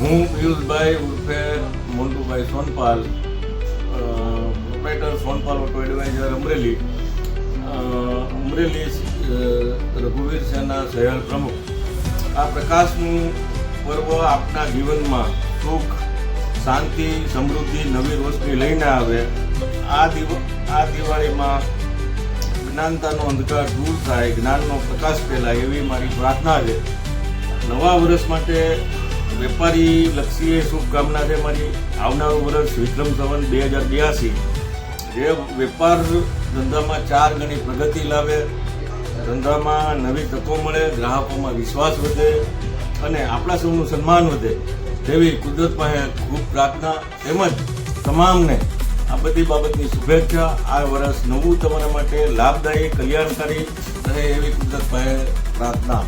હું પિયુષભાઈ ઉર્ફે Montubhai Sonpal proprietor Sonpal auto advisor Amreli. Amreli રઘુવીર Sena શહેર પ્રમુખ. આ પ્રકાશનું પર્વ આપના જીવનમાં સુખ, શાંતિ, સમૃદ્ધિ નવી રોશની લઈને આવે. આ દિવ, આ દિવાળીમાં જ્ઞાનતાનો અંધકાર દૂર થાય, જ્ઞાનનો પ્રકાશ ફેલાય એવી મારી પ્રાર્થના છે. નવા વર્ષ માટે વેપારી લક્ષીએ શુભકામના છે મારી. આવનારું વર્ષ વિક્રમ સંવત બે હજાર બ્યાસી. જે વેપાર ધંધામાં ચાર ગણી પ્રગતિ લાવે, ધંધામાં નવી તકો મળે, ગ્રાહકોમાં વિશ્વાસ વધે અને આપણા સૌનું સન્માન વધે તેવી કુદરત પાસે ખૂબ પ્રાર્થના તેમજ તમામને આ બધી બાબતની શુભેચ્છા. આ વર્ષ નવું તમારા માટે લાભદાયી, કલ્યાણકારી રહે એવી કુદરત પાસે પ્રાર્થના.